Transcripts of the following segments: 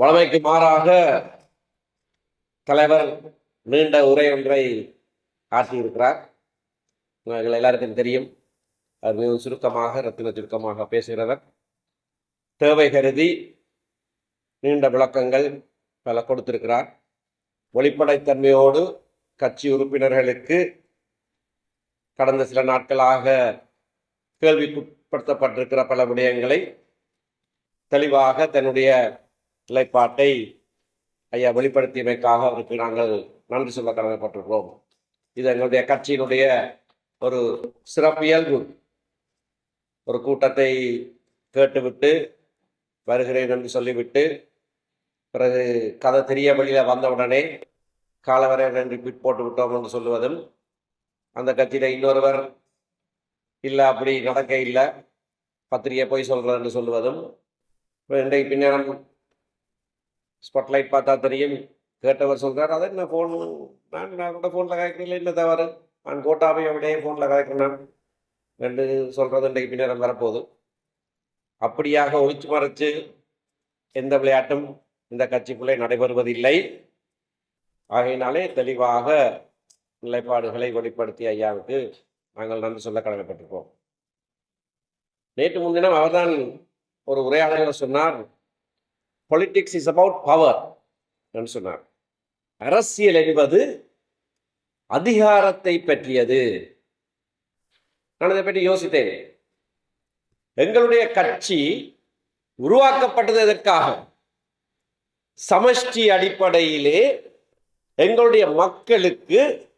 வழமைக்கு மாறாக தலைவர் நீண்ட உரை ஒன்றை ஆற்றியிருக்கிறார். உங்கள் எல்லாருக்கும் தெரியும். அவர் மிகவும் சுருக்கமாக ரத்தின சுருக்கமாக பேசுகிறவர். தேவை கருதி நீண்ட விளக்கங்கள் பல கொடுத்திருக்கிறார். வெளிப்படைத்தன்மையோடு கட்சி உறுப்பினர்களுக்கு கடந்த சில நாட்களாக கேள்விக்குட்படுத்தப்பட்டிருக்கிற பல விடயங்களை தெளிவாக தன்னுடைய நிலைப்பாட்டை ஐயா வெளிப்படுத்தியமைக்காக அவருக்கு நாங்கள் நன்றி சொல்ல கடமைப்பட்டுள்ளோம் இது எங்களுடைய கட்சியினுடைய ஒரு சிறப்பியல்பு ஒரு கூட்டத்தை கேட்டுவிட்டு வருகிறேன் என்று சொல்லிவிட்டு பிறகு கதை தெரிய வழியில் வந்தவுடனே காலவரை என்று பிட் போட்டு விட்டோம் என்று சொல்லுவதும் அந்த கட்சியில் இன்னொருவர் இல்லை அப்படி நடக்க இல்லை பத்திரிகை போய் சொல்கிறார் என்று சொல்லுவதும் இன்றைக்கு பின்னரம் ஸ்பாட்லைட் பார்த்தா தெரியும். கேட்டவர் சொல்கிறார் அதை என்ன ஃபோன் நான் நான் கூட ஃபோனில் காய்க்கிறேன் என்ன தவறு. நான் கோட்டாவை அப்படியே ஃபோனில் காய்க்கிறேன் ரெண்டு சொல்கிறது இன்றைக்கு பின்னேரம் வரப்போகுது. அப்படியாக ஒழிச்சு மறைச்சு எந்த விளையாட்டும் இந்த கட்சிக்குள்ளே நடைபெறுவதில்லை. ஆகையினாலே தெளிவாக நிலைப்பாடுகளை வெளிப்படுத்திய ஐயாவுக்கு நாங்கள் நன்றி சொல்ல கடமைப்பட்டிருக்கோம் நேற்று முன்தினம் அவர்தான் ஒரு உரையாடலில் சொன்னார் பொலிட்டிக்ஸ் இஸ் அபவுட் பவர் சொன்னார். அரசியல் என்பது அதிகாரத்தை பற்றியது. நான் இதை பற்றி யோசித்தேன். எங்களுடைய கட்சி உருவாக்கப்பட்டது எதற்காக? சமஷ்டி அடிப்படையிலே எங்களுடைய மக்களுக்கு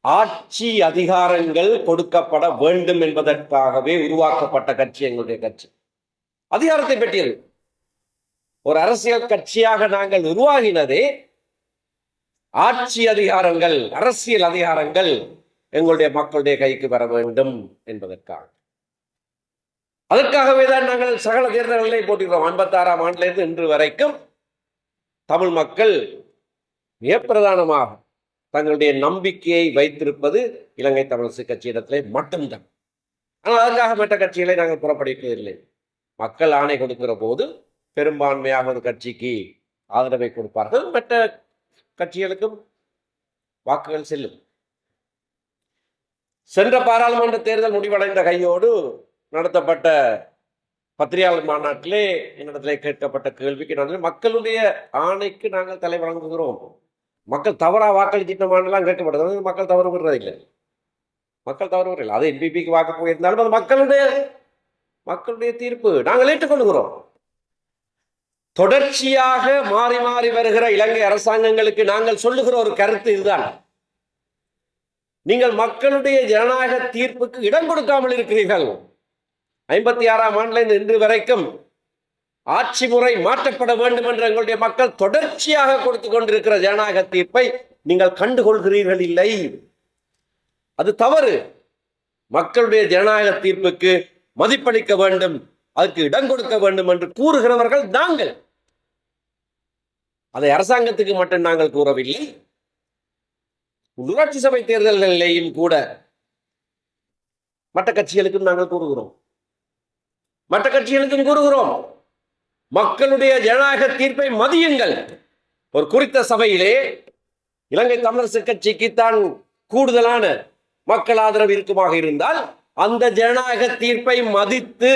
ஆட்சி அதிகாரங்கள் கொடுக்கப்பட வேண்டும் என்பதற்காகவே உருவாக்கப்பட்ட கட்சி எங்களுடைய கட்சி. அதிகாரத்தை பற்றியது. ஒரு அரசியல் கட்சியாக நாங்கள் உருவாகினதே ஆட்சி அதிகாரங்கள் அரசியல் அதிகாரங்கள் எங்களுடைய மக்களுடைய கைக்கு வர வேண்டும் என்பதற்காக. அதற்காகவே தான் நாங்கள் சகல தேர்தல்களை போட்டிருக்கிறோம். ஐம்பத்தாறாம் ஆண்டிலிருந்து இன்று வரைக்கும் தமிழ் மக்கள் மிக பிரதானமாக தங்களுடைய நம்பிக்கையை வைத்திருப்பது இலங்கை தமிழரசு கட்சியிடத்திலே மட்டும்தான். ஆனால் அதற்காக மற்ற கட்சிகளை நாங்கள் புறப்படுவதில்லை மக்கள் ஆணை கொடுக்கிற போது பெரும்பான்மையாக ஒரு கட்சிக்கு ஆதரவை கொடுப்பார்கள். மற்ற கட்சிகளுக்கும் வாக்குகள் செல்லும். சென்ற பாராளுமன்ற தேர்தல் முடிவடைந்த கையோடு நடத்தப்பட்ட பத்திரிகையாளர் மாநாட்டிலே என்னிடத்திலே கேட்கப்பட்ட கேள்விக்கு நான் மக்களுடைய ஆணைக்கு நாங்கள் தலை வழங்குகிறோம் மக்கள் தவறா வாக்களிச்சிட்டோமானலாம் கேட்கப்பட்டது. மக்கள் தவறு விடுறதில்லை மக்கள் தவறு விடுறதில்லை அது என்பிபிக்கு வாக்கு போயிருந்தாலும் அது மக்களுடைய மக்களுடைய தீர்ப்பு. நாங்கள் ஏற்றுக்கொள்கிறோம் தொடர்ச்சியாக மாறி மாறி வருகிற இலங்கை அரசாங்கங்களுக்கு நாங்கள் சொல்லுகிற ஒரு கருத்து இதுதான். நீங்கள் மக்களுடைய ஜனநாயக தீர்ப்புக்கு இடம் கொடுக்காமல் இருக்கிறீர்கள். ஐம்பத்தி ஆறாம் ஆண்டுல இன்று வரைக்கும் ஆட்சி முறை மாற்றப்பட வேண்டும் என்று எங்களுடைய மக்கள் தொடர்ச்சியாக கொடுத்து கொண்டிருக்கிற ஜனநாயக தீர்ப்பை நீங்கள் கண்டுகொள்கிறீர்கள் இல்லை. அது தவறு. மக்களுடைய ஜனநாயக தீர்ப்புக்கு மதிப்பளிக்க வேண்டும் அதற்கு இடம் கொடுக்க வேண்டும் என்று கூறுகிறவர்கள் நாங்கள். அதை அரசாங்கத்துக்கு மட்டும் நாங்கள் கூறவில்லை. உள்ளூராட்சி சபை தேர்தல்களிலேயும் கூட மற்ற கட்சிகளுக்கும் நாங்கள் கூறுகிறோம். மற்ற கட்சிகளுக்கும் கூறுகிறோம். மக்களுடைய ஜனநாயக தீர்ப்பை மதியுங்கள். ஒரு குறித்த சபையிலே இலங்கை தமிழரசு கட்சிக்கு தான் கூடுதலான மக்கள் ஆதரவு இருக்குமாக இருந்தால் அந்த ஜனநாயக தீர்ப்பை மதித்து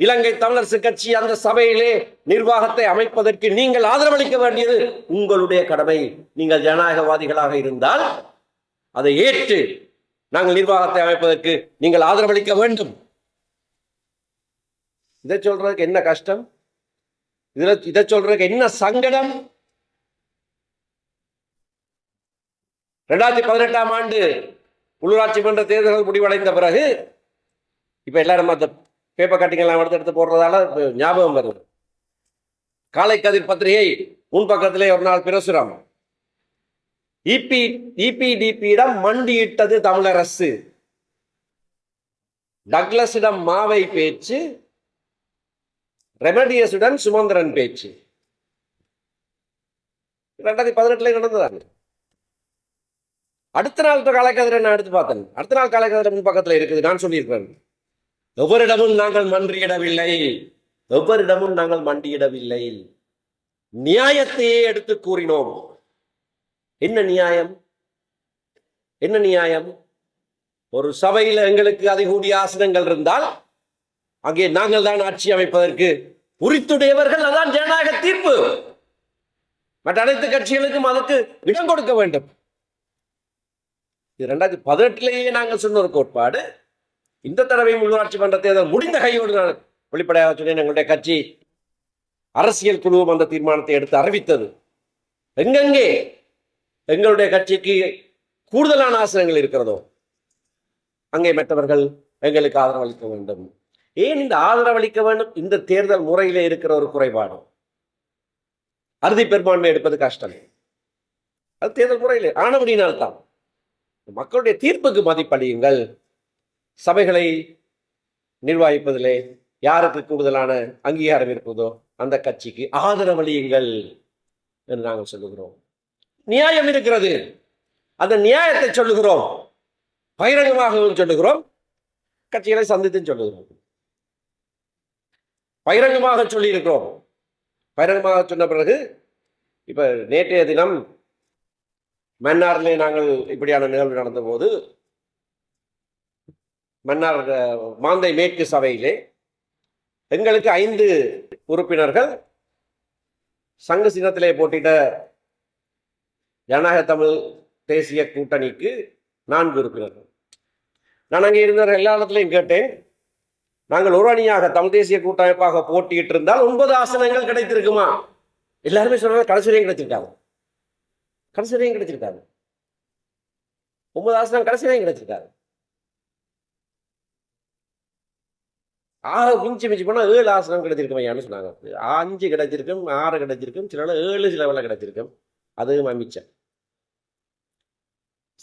இலங்கை தமிழரசு கட்சி அந்த சபையிலே நிர்வாகத்தை அமைப்பதற்கு நீங்கள் ஆதரவளிக்க வேண்டியது உங்களுடைய கடமை. நீங்கள் ஜனநாயகவாதிகளாக இருந்தால் அதை ஏற்று நாங்கள் நிர்வாகத்தை அமைப்பதற்கு நீங்கள் ஆதரவளிக்க வேண்டும். இதை சொல்றதுக்கு என்ன கஷ்டம்? இதில் இதை சொல்றதுக்கு என்ன சங்கடம்? ரெண்டாயிரத்தி பதினெட்டாம் ஆண்டு உள்ளூராட்சி மன்ற தேர்தல்கள் முடிவடைந்த பிறகு இப்ப எல்லாரும் அந்த பேப்பர் கட்டிங் எல்லாம் எடுத்து எடுத்து போடுறதால ஞாபகம் வருது. காலை கதிர் பத்திரிகை முன் பக்கத்திலே ஒரு நாள் பிரசுரம். இபி இபிடிபியிடம் மண்டியிட்டது தமிழரசு. டக்ளஸிடம் மாவை பேச்சு ரெமடியஸுடன் சுமந்திரன் பேச்சு. ரெண்டாயிரத்தி பதினெட்டுல நடந்ததாங்க அடுத்த நாள் காலைக்கதிரை நான் எடுத்து பார்த்தேன்? அடுத்த நாள் காலைக்கதிரை முன் பக்கத்தில் இருக்குது நான் சொல்லியிருக்கிறேன். எவரிடமும் நாங்கள் மன்றியிடவில்லை எவரிடமும் நாங்கள் மண்டியிடவில்லை நியாயத்தையே எடுத்து கூறினோம். என்ன நியாயம்? என்ன நியாயம்? ஒரு சபையில் எங்களுக்கு அதிகூடிய ஆசனங்கள் இருந்தால் அங்கே நாங்கள் தான் ஆட்சி அமைப்பதற்கு உரித்துடையவர்கள் அதான் ஜனநாயக தீர்ப்பு. மற்ற அனைத்து கட்சிகளுக்கும் அதற்கு இடம் கொடுக்க வேண்டும். இது ரெண்டாயிரத்தி பதினெட்டுலேயே நாங்கள் சொன்ன ஒரு கோட்பாடு. இந்த தடவையும் உள்ளாட்சி மன்ற தேர்தல் முடிந்த கையோடு நான் வெளிப்படையாக சொன்னேன் எங்களுடைய கட்சி அரசியல் குழுவும் அந்த தீர்மானத்தை எடுத்து அறிவித்தது. எங்கெங்கே எங்களுடைய கட்சிக்கு கூடுதலான ஆசனங்கள் இருக்கிறதோ அங்கே மற்றவர்கள் எங்களுக்கு ஆதரவளிக்க வேண்டும். ஏன் இந்த ஆதரவளிக்க வேண்டும்? இந்த தேர்தல் முறையிலே இருக்கிற ஒரு குறைபாடு. அறுதி பெரும்பான்மை எடுப்பது கஷ்டம். அது தேர்தல் முறையிலே ஆனபடினால்தான் மக்களுடைய தீர்ப்புக்கு மதிப்பளியுங்கள். சபைகளை நிர்வகிப்பதிலே யாருக்கு கூடுதலான அங்கீகாரம் இருப்பதோ அந்த கட்சிக்கு ஆதரவளியுங்கள் என்று நாங்கள் சொல்லுகிறோம். நியாயம் இருக்கிறது. அந்த நியாயத்தை சொல்லுகிறோம். பகிரங்கமாகவும் சொல்லுகிறோம். கட்சிகளை சந்தித்து சொல்லுகிறோம். பகிரங்கமாக சொல்லியிருக்கிறோம். பகிரங்கமாக சொன்ன பிறகு இப்ப நேற்றைய தினம் மன்னாரிலே நாங்கள் இப்படியான நிகழ்வு நடந்தபோது மன்னார் மாந்தை மேற்கு சபையிலே எங்களுக்கு ஐந்து உறுப்பினர்கள். சங்க சின்னத்திலே போட்டியிட்ட ஜனநாயக தமிழ் தேசிய கூட்டணிக்கு நான்கு உறுப்பினர்கள். நான் அங்கே இருந்த எல்லா இடத்துலையும் கேட்டேன். நாங்கள் ஒரு அணியாக தமிழ் தேசிய கூட்டமைப்பாக போட்டியிட்டு இருந்தால் ஒன்பது ஆசனங்கள் கிடைத்திருக்குமா? எல்லாருமே சொன்னாங்க கடைசி வரையும் கிடைச்சிருக்காங்க கடைசி வரையும் கிடைச்சிருக்காங்க ஒன்பது ஆசனம் கடைசி வரையும் கிடைச்சிருக்காங்க ஆக மிஞ்சி மிஞ்சி போனால் ஏழு ஆசனம் கிடைச்சிருக்குமையான்னு சொன்னாங்க. அஞ்சு கிடைச்சிருக்கும் ஆறு கிடைச்சிருக்கும் சில ஏழு சிலவில் கிடைச்சிருக்கும். அதுவும் அமைச்சர்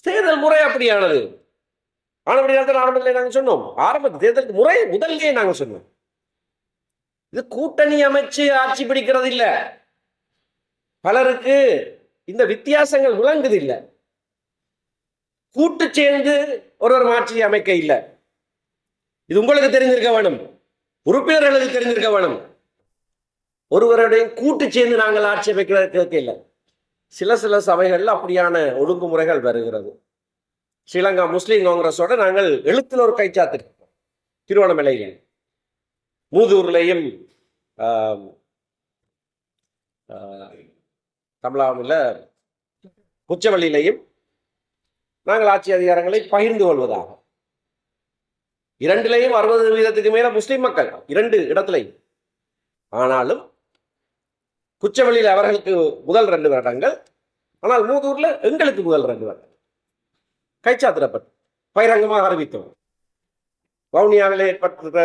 தேர்தல் முறை அப்படியானது? ஆனபடியாக ஆரம்பத்தில் நாங்கள் சொன்னோம். ஆரம்ப தேர்தலுக்கு முறை முதல்லே நாங்கள் சொன்னோம். இது கூட்டணி அமைச்சு ஆட்சி பிடிக்கிறது இல்ல. பலருக்கு இந்த வித்தியாசங்கள் விளங்குது இல்ல. கூட்டு சேர்ந்து ஒரு ஒரு ஆட்சி அமைக்க இல்லை. இது உங்களுக்கு தெரிஞ்சிருக்க வேணும். உறுப்பினர்களுக்கு தெரிஞ்சிருக்க வேணும். ஒருவருடைய கூட்டு சேர்ந்து நாங்கள் ஆட்சி அமைக்கிறதுக்கு இல்லை. சில சில சபைகளில் அப்படியான ஒழுங்குமுறைகள் வருகிறது. ஸ்ரீலங்கா முஸ்லீம் காங்கிரஸோட நாங்கள் எழுத்தில் ஒரு கைச்சாத்திருக்கோம். திருவண்ணாமலையில். மூதூர்லையும் ஆம், ஆ, தமிழாவில் உச்சவள்ளியிலையும் நாங்கள் ஆட்சி அதிகாரங்களை பகிர்ந்து கொள்வதாக. இரண்டிலையும் அறுபது வீதத்துக்கு மேல முஸ்லிம் மக்கள் இரண்டு இடத்துலையும். ஆனாலும் குச்சவெளியில் அவர்களுக்கு முதல் ரெண்டு வருடங்கள் ஆனால் மூதூர்ல எங்களுக்கு முதல் ரெண்டு வருடங்கள் கைச்சாத்திரப்பட்டு பகிரங்கமாக அறிவித்தோம். வவுனியாவில் ஏற்பட்டிருக்கிற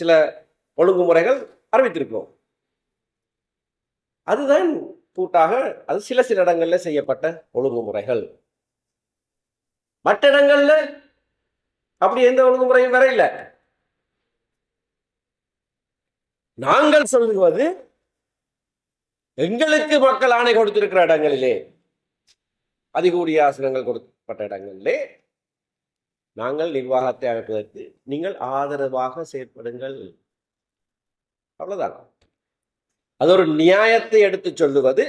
சில ஒழுங்குமுறைகள் அறிவித்திருக்கோம் அதுதான் கூட்டாக அது சில சில இடங்கள்ல செய்யப்பட்ட ஒழுங்குமுறைகள். மற்ற இடங்கள்ல அப்படி எந்த ஒழுங்குமுறையும் வர இல்லை நாங்கள் சொல்லுவது எங்களுக்கு மக்கள் ஆணை கொடுத்திருக்கிற இடங்களிலே அதிகூடிய ஆசனங்கள் கொடுக்கப்பட்ட இடங்களிலே நாங்கள் நிர்வாகத்தை அமைப்பதற்கு நீங்கள் ஆதரவாக செயற்படுங்கள். அவ்வளவுதான். அது ஒரு நியாயத்தை எடுத்து சொல்லுவது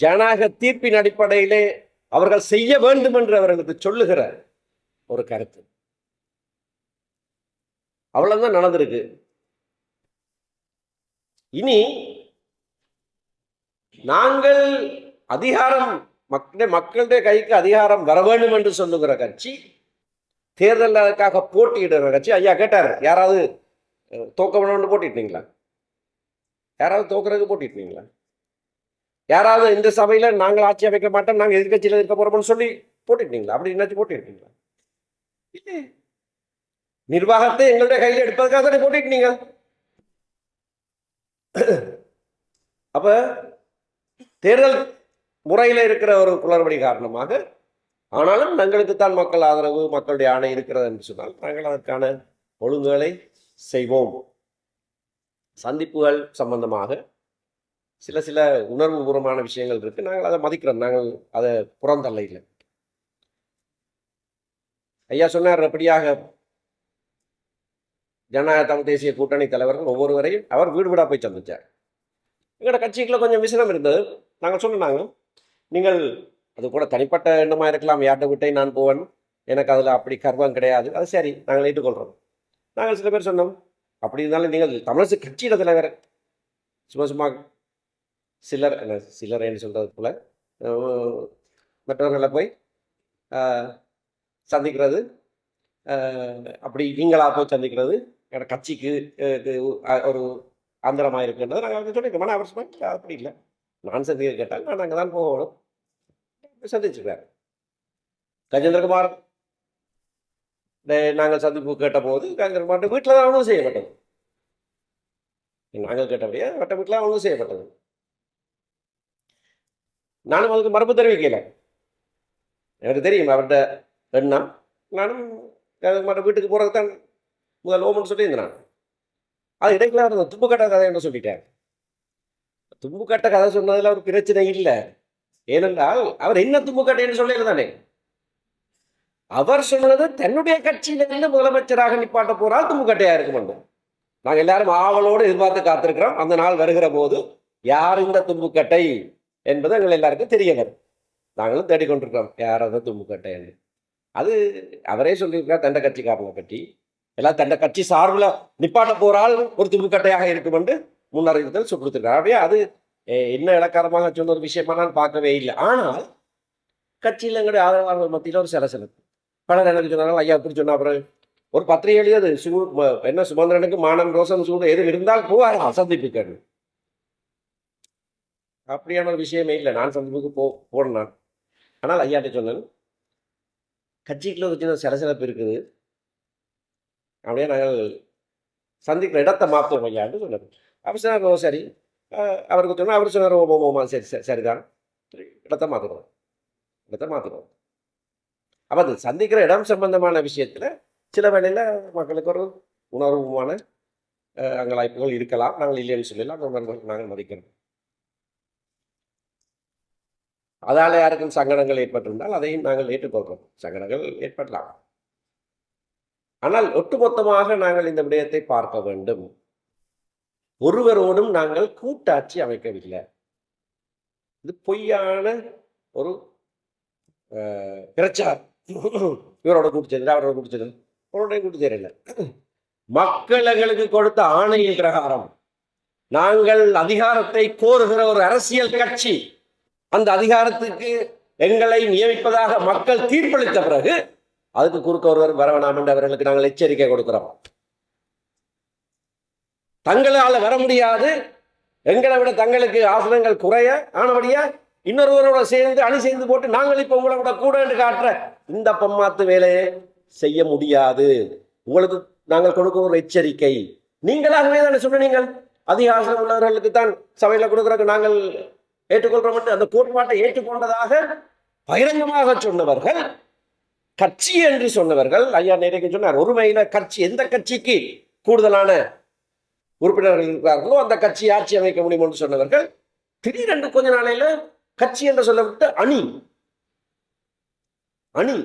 ஜனநாயக தீர்ப்பின் அடிப்படையிலே அவர்கள் செய்ய வேண்டும் என்று அவர்களுக்கு சொல்லுகிற ஒரு கருத்து. அவ்வளவுதான் நடந்திருக்கு. இனி நாங்கள் அதிகாரம் மக்களுடைய மக்களுடைய கைக்கு அதிகாரம் வர வேண்டும் என்று சொல்லுகிற கட்சி தேர்தல் அதுக்காக போட்டியிடுகிற கட்சி. ஐயா கேட்டார். யாராவது தோக்க வேணும்னு போட்டிட்டீங்களா யாராவது தோக்குறதுக்கு போட்டிட்டீங்களா யாராவது இந்த சபையில நாங்கள் ஆட்சி அமைக்க மாட்டோம் நாங்கள் எதிர்கட்சியில் இருக்க போறோம்னு சொல்லி போட்டிட்டீங்களா அப்படி என்னாச்சு போட்டிருக்கீங்களா நிர்வாகத்தை எங்களுடைய கையில் எடுப்பதற்காக தானே போட்டிட்டீங்க அப்ப தேர்தல் முறையில் இருக்கிற ஒரு குளறுபடி காரணமாக ஆனாலும் எங்களுக்கு தான் மக்கள் ஆதரவு மக்களுடைய ஆணை இருக்கிறது என்று சொன்னால் நாங்கள் அதற்கான ஒழுங்குகளை செய்வோம். சந்திப்புகள் சம்பந்தமாக சில சில உணர்வுபூர்வமான விஷயங்கள் இருக்குது நாங்கள் அதை மதிக்கிறோம். நாங்கள் அதை புறந்தள்ள இல்லை ஐயா சொன்னார் அப்படியாக ஜனநாயக தமிழ் தேசிய கூட்டணி தலைவர்கள் ஒவ்வொருவரையும் அவர் வீடு வீடாக போய் சந்திச்சார். எங்களோட கட்சிக்குள்ள கொஞ்சம் விசனம் இருந்தது. நாங்கள் சொன்னாங்க நீங்கள் அது கூட தனிப்பட்ட எண்ணமாக இருக்கலாம். யார்கிட்ட விட்டே நான் போவேன். எனக்கு அதில் அப்படி கர்வம் கிடையாது. அது சரி நாங்கள் ஏற்றுக்கொள்கிறோம் நாங்கள் சில பேர் சொன்னோம் அப்படி இருந்தாலும் நீங்கள் தமிழரசு கட்சியிட தலைவர். சும்மா சும்மா சிலர் என்ன என்று சொல்கிறது போல் மற்றவர்களை போய் சந்திக்கிறது. அப்படி நீங்களாக போய் சந்திக்கிறது. என்னோட கட்சிக்கு இது, ஒரு ஆந்திரமாக இருக்குன்றது நாங்கள் சொல்லியிருக்கோம். ஆனால் அவர் சொன்னால் அப்படி இல்லை. நான் சந்திக்க கேட்டால் நான் அங்கே தான் போகணும். சந்திச்சிருக்காரு. கஜேந்திரகுமார். நாங்கள் சந்திப்பு கேட்டபோது கஜேந்திரகுமார் வீட்டில் தான் அவனும் செய்யப்பட்டது. நாங்கள் கேட்டபடியே வட்ட வீட்டில் அவனும் செய்யப்பட்டது. நானும் அதுக்கு மறுப்பு தெரிவிக்கல. எனக்கு தெரியும் அவர்கிட்ட எண்ணம் நானும் மற்ற வீட்டுக்கு போகிறது தான் முதல் ஓமன் சொல்லியிருந்தேன் நான் அது இடையில இருந்த தும்புக்கட்ட கதை என்ன சொல்லிட்டேன் தும்புக்கட்ட கதை சொன்னதில் ஒரு பிரச்சனை இல்லை. ஏனென்றால் அவர் என்ன தும்புக்கட்டைன்னு சொல்லியிருந்தானே. அவர் சொன்னது தன்னுடைய கட்சியிலிருந்து முதலமைச்சராக நிப்பாட்ட போறால் தும்புக்கட்டையா இருக்க வேண்டும் நாங்கள் எல்லாரும் ஆவலோடு எதிர்பார்த்து காத்திருக்கிறோம். அந்த நாள் வருகிற போது யார் இந்த தும்புக்கட்டை என்பது எங்கள் எல்லாருக்கும் தெரிய வரும் நாங்களும் தேடிக்கொண்டிருக்கிறோம். யார் அந்த தும்புக்கட்டை என்று அது அவரே சொல்லியிருக்கார் தண்ட காரணம் பற்றி. எல்லாம் தண்ட கட்சி சார்பில் நிப்பாட்ட போறால் ஒரு துப்புக்கட்டையாக இருக்கும் என்று முன்னறிவித்தல் கொடுத்திருக்கார் அப்படியே அது என்ன இலக்காரமாக சொன்ன ஒரு விஷயமா நான் பார்க்கவே இல்லை. ஆனால் கட்சியில் எங்களுடைய ஆதரவாளர்கள் மத்தியில் ஒரு சலசலப்பு. பலர் எனக்கு சொன்னாலும் ஐயா இப்படி சொன்னா அப்புறம் ஒரு பத்திரிகை எழுதியது சூ என்ன சுமந்திரனுக்கு மானம் ரோசன் சூடு எது இருந்தால் போவார்? சந்திப்புக்கு. அப்படியான ஒரு விஷயமே இல்லை. நான் சந்திப்புக்கு போ போனேன் நான். ஆனால் ஐயாட்ட சொன்னேன் கட்சிக்குள்ளே ஒரு சின்ன சலசலப்பு இருக்குது. அப்படியே நாங்கள் சந்திக்கிற இடத்த மாற்றுவோம் ஐயான்னு சொன்னார். அப்போ சொன்னார் "ஓ, சரி. அவருக்கு சொன்னால் அவர் சொன்னார் ஓ ஓமா சரி சரி சரிதான். இடத்த இடத்தை மாற்றுறோம் இடத்த மாற்றுறோம் அப்போ அந்த சந்திக்கிற இடம் சம்பந்தமான விஷயத்தில் சில வேளையில் மக்களுக்கு ஒரு உணர்வுமான அங்கே அங்கலாய்ப்புகள் இருக்கலாம். நாங்கள் இல்லைன்னு சொல்லலாம். அந்த உணர்வுகள் நாங்கள் மதிக்கிறோம். அதால் யாருக்கும் சங்கடங்கள் ஏற்பட்டிருந்தால் அதையும் நாங்கள் ஏற்றுக்கொள்கிறோம். சங்கடங்கள் ஏற்படலாம். ஆனால் ஒட்டுமொத்தமாக நாங்கள் இந்த விடயத்தை பார்க்க வேண்டும். ஒருவரோடும் நாங்கள் கூட்டாட்சி அமைக்கவில்லை. இது பொய்யான ஒரு பிரச்சார் பிரச்சாரம். இவரோட கூட்டு சேர்ந்து அவரோட கூட்டு சேர்ந்து அவரோட கூட்டு சேரல மக்கள் எங்களுக்கு கொடுத்த ஆணையின் பிரகாரம். நாங்கள் அதிகாரத்தை கோருகிற ஒரு அரசியல் கட்சி. அந்த அதிகாரத்துக்கு எங்களை நியமிப்பதாக மக்கள் தீர்ப்பளித்த பிறகு அதுக்கு குறுக்க ஒருவர் வர வேணாம் என்று அவர்களுக்கு நாங்கள் எச்சரிக்கை கொடுக்கிறோம். தங்களால வர முடியாது. எங்களை விட தங்களுக்கு ஆசனங்கள் குறைய ஆனபடியா இன்னொருவரோட சேர்ந்து அணி சேர்ந்து போட்டு நாங்கள் இப்போ உங்களை விட கூட என்று காட்டுற இந்த பம்மாத்து வேலையை செய்ய முடியாது. உங்களுக்கு நாங்கள் கொடுக்கும் ஒரு எச்சரிக்கை. நீங்களாகவே தானே சொன்னீங்கள் அதிகாசனம் உள்ளவர்களுக்கு தான் சபையில் கொடுக்கறதுக்கு நாங்கள் ஏற்றுக்கொள்றோம் என்று அந்த கோட்பாட்டை ஏற்றுக்கொண்டதாக பகிரங்கமாக சொன்னவர்கள் கட்சி என்று சொன்னவர்கள் ஐயா நேரக்கு சொன்னார் ஒருமையில கட்சி எந்த கட்சிக்கு கூடுதலான உறுப்பினர்கள் இருக்கிறார்களோ அந்த கட்சி ஆட்சி அமைக்க முடியும் என்று சொன்னவர்கள் திடீரென்று கொஞ்ச நாளையில கட்சி என்று சொல்லப்பட்டு அணி அணி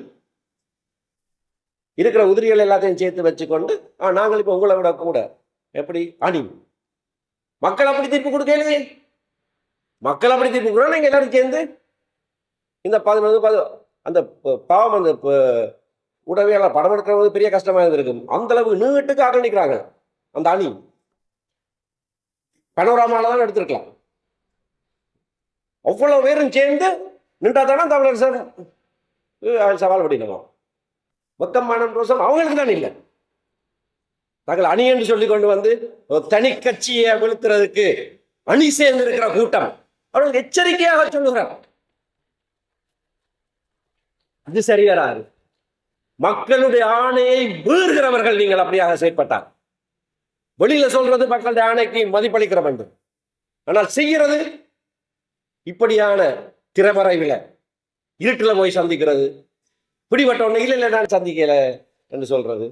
இருக்கிற உதிரிகள் எல்லாத்தையும் சேர்த்து வச்சுக்கொண்டு நாங்கள் இப்ப உங்களை விட கூட எப்படி? அணி. மக்கள் அப்படி தீர்ப்பு கொடுக்கலையே. மக்கள் அப்படி தீர்ப்பு கூட நீங்கள் எல்லாரும் சேர்ந்து இந்த பதினொன்று பது அந்த பாவம் அந்த ப- உடவியாளர் படம் எடுக்கிறது பெரிய கஷ்டமா இருந்திருக்கும். அந்த அளவுக்கு நீட்டுக்கு ஆக்கிரமிக்கிறாங்க அந்த அணி. பனோராமால தான் எடுத்திருக்கலாம். அவ்வளோ பேரும் சேர்ந்து நின்றா தானே தமிழர் சார் சவால் படிக்கணும் மொத்தம் மனம் ரோசம் அவங்களுக்கு தான் இல்லை. தாங்கள் அணி என்று சொல்லி கொண்டு வந்து தனி கட்சியை வீழ்த்துறதுக்கு அணி சேர்ந்து இருக்கிற கூட்டம். அவர்களுக்கு எச்சரிக்கையாக சொல்லுகிறார். அது சரி மக்களுடைய ஆணையை மீறுகிறவர்கள் நீங்கள் அப்படியாக செயற்பட்டார் வெளியில சொல்றது மக்களுடைய ஆணைக்கு மதிப்பளிக்கிற வேண்டும் ஆனால் செய்கிறது இப்படியான திறமறைவில இருட்டில் போய் சந்திக்கிறது. பிடிபட்ட உடனே இல்லை இல்லை நான் சந்திக்கல என்று சொல்றது.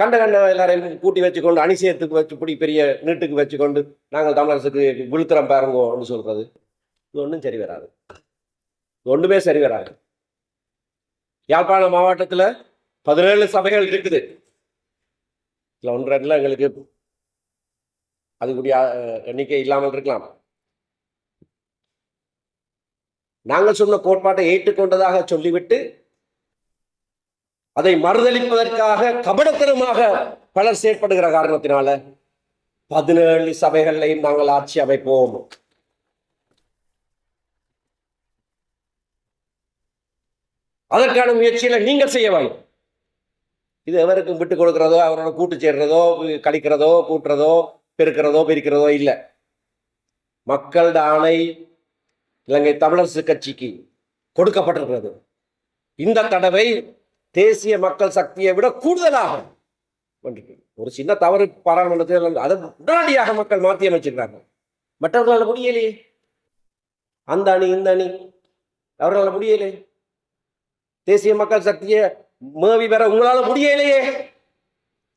கண்ட கண்ட எல்லாரையும் கூட்டி வச்சுக்கொண்டு அணிசயத்துக்கு வச்சு பிடி பெரிய நீட்டுக்கு வச்சுக்கொண்டு நாங்கள் தமிழரசுக்கு விழுத்திரம் பாருங்கோன்னு சொல்கிறது இது ஒன்றும் சரி வராது. இது சரி வராது. யாழ்ப்பாணம் மாவட்டத்தில் பதினேழு சபைகள் இருக்குது. இதில் ஒன்று ரெண்டில் எங்களுக்கு அதுக்குரிய எண்ணிக்கை இல்லாமல் இருக்கலாம். நாங்கள் சொன்ன கோட்பாட்டை ஏற்றுக்கொண்டதாக சொல்லிவிட்டு அதை மறுதளிப்பதற்காக கபடத்தனமாக பலர் செயற்படுகிற காரணத்தினால பதினேழு சபைகளையும் நாங்கள் ஆட்சி அமைப்போம். அதற்கான முயற்சியில நீங்கள் செய்ய வேண்டும். இது எவருக்கும் விட்டு கொடுக்கிறதோ அவரோட கூட்டு சேர்றதோ கழிக்கிறதோ கூட்டுறதோ பெருக்கிறதோ பிரிக்கிறதோ இல்லை. மக்களோட ஆணை இலங்கை தமிழரசு கட்சிக்கு கொடுக்கப்பட்டிருக்கிறது. இந்த தடவை தேசிய மக்கள் சக்தியை விட கூடுதலாக ஒரு சின்ன தவறு பாராளுமன்றத்தில் அதை உடனடியாக மக்கள் மாற்றி அமைச்சிருக்காங்க மற்றவர்களால் முடியலையே. அந்த அணி இந்த அணி அவர்களால் முடியலையே. தேசிய மக்கள் சக்தியை மேவி பெற உங்களால முடியலையே.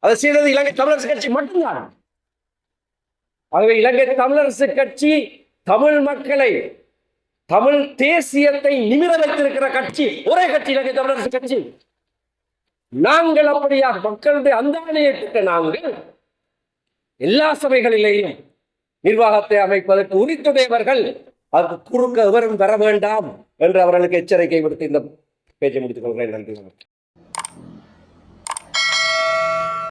அதை செய்தது இலங்கை தமிழரசு கட்சி மட்டும்தான். ஆகவே இலங்கை தமிழரசு கட்சி தமிழ் மக்களை தமிழ் தேசியத்தை நிமிர வைத்திருக்கிற கட்சி ஒரே கட்சி இலங்கை தமிழரசு கட்சி. நாங்கள் அப்படியாக மக்களுடைய அந்தானையை பெற்ற நாங்கள் எல்லா சபைகளிலேயும் நிர்வாகத்தை அமைப்பதற்கு உரித்துடையவர்கள் அதற்கு குறுக்க எவரும் வர வேண்டாம் என்று அவர்களுக்கு எச்சரிக்கை விடுத்து இந்த பேச்சை முடித்துக் கொள்கிறேன். நன்றி.